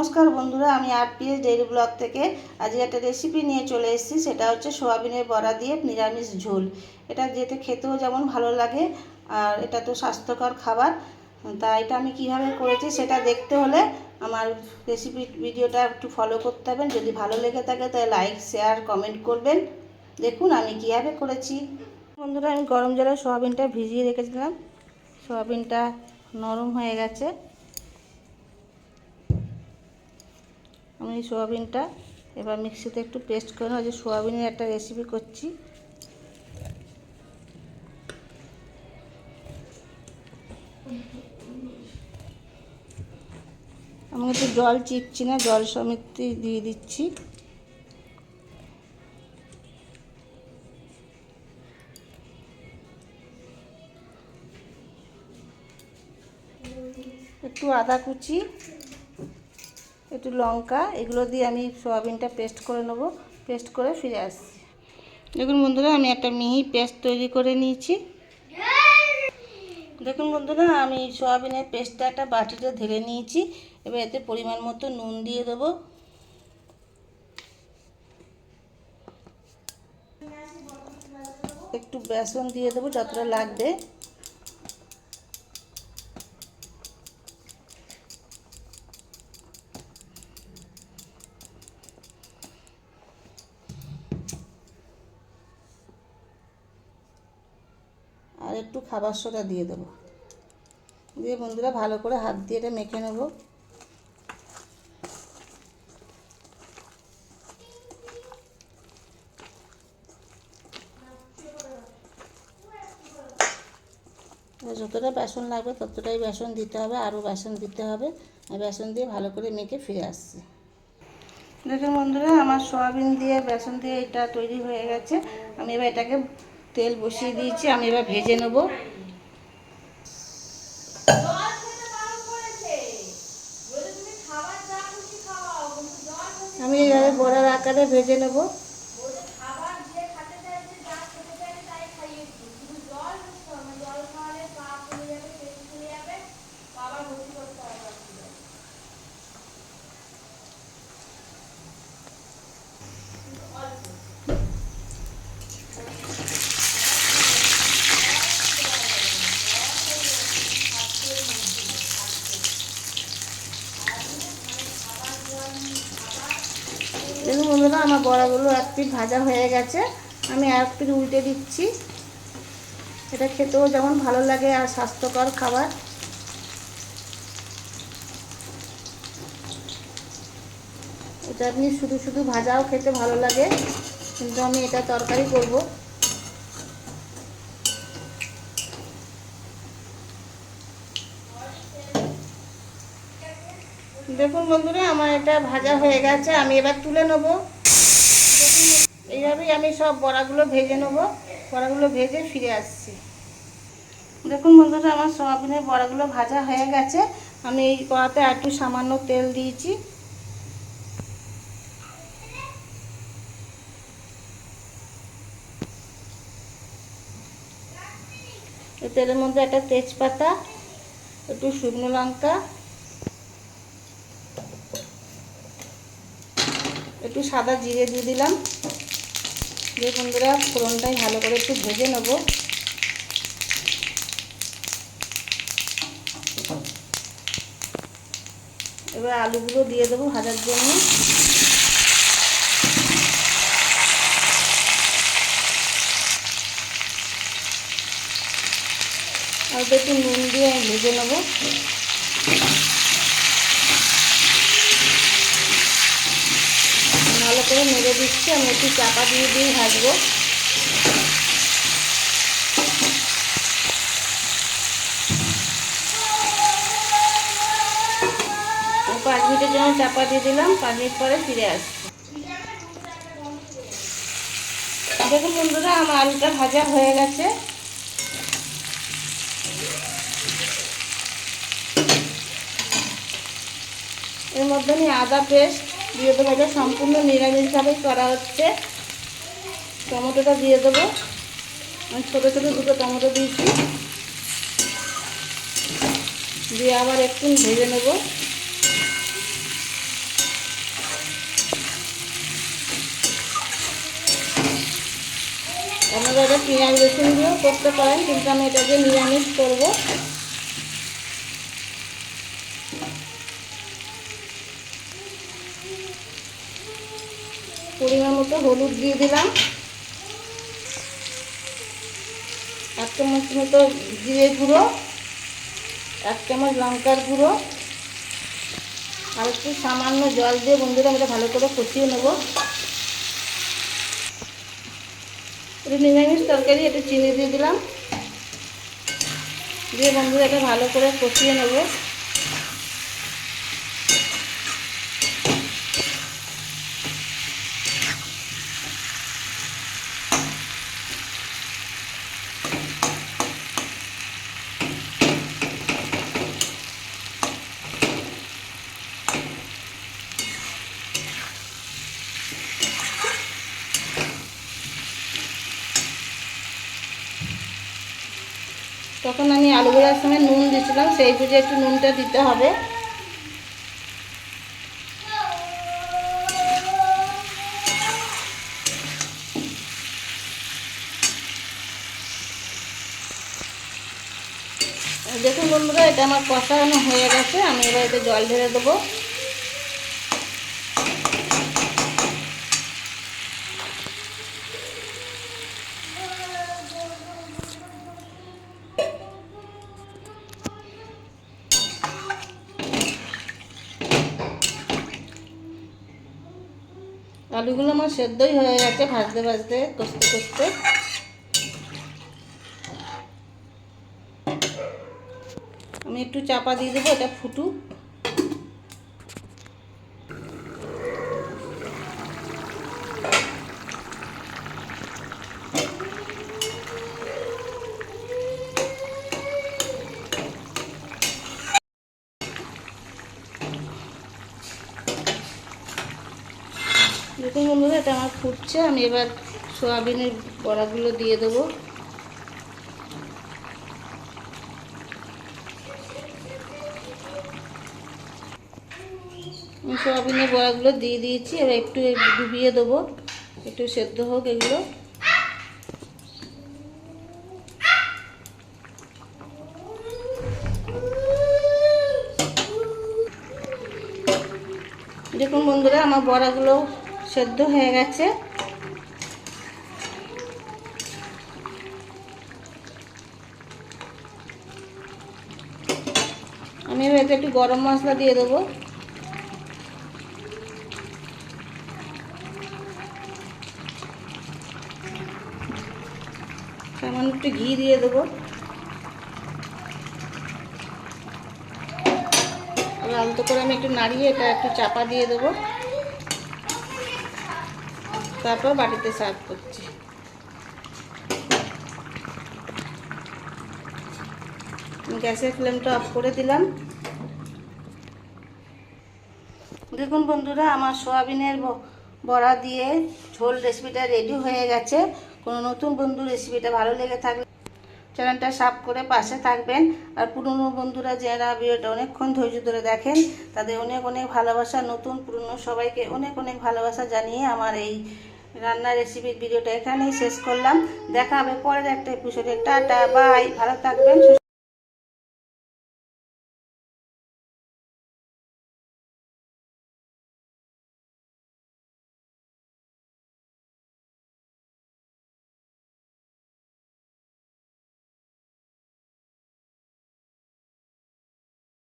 নমস্কার বন্ধুরা, আমি আট পিএস ডেইরি ব্লগ থেকে আজকে একটা রেসিপি নিয়ে চলে এসেছি, সেটা হচ্ছে সোয়াবিনের বড়া দিয়ে নিরামিষ ঝোল। এটা যেতে খেতেও যেমন ভালো লাগে, আর এটা তো স্বাস্থ্যকর খাবার। তা এটা আমি কীভাবে করেছি সেটা দেখতে হলে আমার রেসিপি ভিডিওটা একটু ফলো করতে হবেন যদি ভালো লেগে থাকে তাহলে লাইক শেয়ার কমেন্ট করবেন। দেখুন আমি কীভাবে করেছি। বন্ধুরা, আমি গরম জলে সোয়াবিনটা ভিজিয়ে রেখেছিলাম। সোয়াবিনটা নরম হয়ে গেছে। আমি এই সোয়াবিনটা এবার মিক্সিতে একটু পেস্ট করে নেব। যে সোয়াবিনের একটা রেসিপি করছি। আমি একটু জল চিপছি না, জল সমিতি দিয়ে দিচ্ছি। একটু আদা কুচি একটু লঙ্কা, এগুলো দিয়ে আমি সোয়াবিনটা পেস্ট করে নেব। পেস্ট করে ফিরে আসছি। দেখুন বন্ধুরা, আমি একটা মিহি পেস্ট তৈরি করে নিয়েছি। দেখুন বন্ধুরা, আমি সোয়াবিনের পেস্টটা একটা বাটিতে ঢেলে নিয়েছি। এবার এতে পরিমাণ মতো নুন দিয়ে দেবো। একটু বেসন দিয়ে দেবো, যতটা লাগবে। একটু খাবার সোডা দিয়ে দেবো। দিয়ে বন্ধুরা ভালো করে হাত দিয়ে এটা মেখে নেব। যতটা বেসন লাগবে ততটাই বেসন দিতে হবে, আরও বেসন দিতে হবে। বেসন দিয়ে ভালো করে মেখে ফিরে আসছি। দেখুন বন্ধুরা, আমার সয়াবিন দিয়ে, বেসন দিয়ে এটা তৈরি হয়ে গেছে। আমি এবার এটাকে তেল বসিয়ে দিয়েছি আমি এবার ভেজে নেব। আমি এভাবে বড়ার আকারে ভেজে নেব। দেখুন বন্ধুরা, আমার বড়াগুলো এক পিঠ ভাজা হয়ে গেছে। আমি এক পিঠ উল্টে দিচ্ছি। এটা খেতেও যেমন ভালো লাগে আর স্বাস্থ্যকর খাবার। এটা আপনি শুধু শুধু ভাজাও খেতে ভালো লাগে, কিন্তু আমি এটা তরকারি করব। দেখুন বন্ধুরা, আমার এটা ভাজা হয়ে গেছে, আমি এবার তুলে নেব। এইভাবেই আমি সব বড়াগুলো ভেজে নেব, বড়াগুলো ভেজে ফিরে আসছি। দেখুন বন্ধুরা, আমার সোয়াবিনের বড়াগুলো ভাজা হয়ে গেছে, আমি এই কড়াতে একটু সামান্য তেল দিয়েছি। তেলের মধ্যে একটা তেজপাতা, একটু শুকনো লঙ্কা একটু সাদা জিরে দিয়ে দিলাম। দিয়ে বন্ধুরা ফোড়নটাই ভালো করে একটু ভেজে নেব। এবার আলুগুলো দিয়ে দেবো ভাজার জন্য। আর একটু নুন দিয়ে ভেজে নেব। করে নেড়ে দিচ্ছি, আমি একটু চাপা দিয়ে দিয়ে ভাজবো। পাঁচ মিনিটের জন্য চাপা দিয়ে দিলাম, পাঁচ মিনিট পরে ফিরে আসছি। দেখুন বন্ধুরা, আমার আলুটা ভাজা হয়ে গেছে। এর মধ্যে আমি আদা পেস্ট দিয়ে দেবো, এটা সম্পূর্ণ নিরামিষভাবেই করা হচ্ছে। টমেটোটা দিয়ে দেবো। আমি ছোটো ছোটো দুটো টমেটো দিয়েছি। দিয়ে আবার একটু ভেজে নেব। আপনারা এটা পেঁয়াজ রসুন দিয়েও করতে পারেন, কিন্তু আমি এটা দিয়ে নিরামিষ করব। পরিমাণ মতো হলুদ দিয়ে দিলাম। এক চামচ মতো জিরে গুঁড়ো, এক চামচ লঙ্কার গুঁড়ো, আর একটু সামান্য জল দিয়ে বন্ধুরা আমরা ভালো করে কষিয়ে নেব। নিরামিষ তরকারি, একটু চিনি দিয়ে দিলাম। দিয়ে বন্ধুরা এটা ভালো করে কষিয়ে নেব। তখন আমি আলু সঙ্গে নুন দিয়েছিলাম, সেই বুঝে একটু নুনটা দিতে হবে। দেখুন বন্ধুরা, এটা আমার কষানো হয়ে গেছে, আমি এবার এতে জল ঢেলে দেবো। আলুগুলো আমার সেদ্ধই হয়ে গেছে, ভাজতে ভাজতে, কষতে কষতে। আমি একটু চাপা দিয়ে দেবো, এটা ফুটুক। দেখুন বন্ধুরা এটা আমার ফুটছে, আমি এবার সোয়াবিনের বড়াগুলো দিয়ে দেবো। সোয়াবিনের বড়াগুলো দিয়ে দিয়েছি, এবার একটু ডুবিয়ে দেবো, একটু সেদ্ধ হোক এগুলো। দেখুন বন্ধুরা, আমার বড়াগুলো সেদ্ধ হয়ে গেছে। আমি এতে একটু গরম মশলা দিয়ে দেবো। সামান্য একটু ঘি দিয়ে দেবো। আলতো করে আমি একটু নাড়িয়ে এটা একটু চাপা দিয়ে দেবো। তারপর বাটিতে সার্ভ করছি। গ্যাসের ফ্লেমটা অফ করে দিলাম। দেখুন বন্ধুরা, আমার সোয়াবিনের বড়া দিয়ে ঝোল রেসিপিটা রেডি হয়ে গেছে। কোনো নতুন বন্ধু রেসিপিটা ভালো লেগে থাকলে চ্যানেলটা সাব করে পাশে থাকবেন। আর পুরনো বন্ধুরা যারা ভিডিওটা অনেকক্ষণ ধৈর্য ধরে দেখেন, তাদের অনেক অনেক ভালোবাসা। নতুন পুরনো সবাইকে অনেক অনেক ভালোবাসা জানিয়ে আমার এই রান্নার রেসিপির ভিডিওটা এখানেই শেষ করলাম। দেখা হবে পরের একটা এপিসোডে টাটা বাই ভালো থাকবেন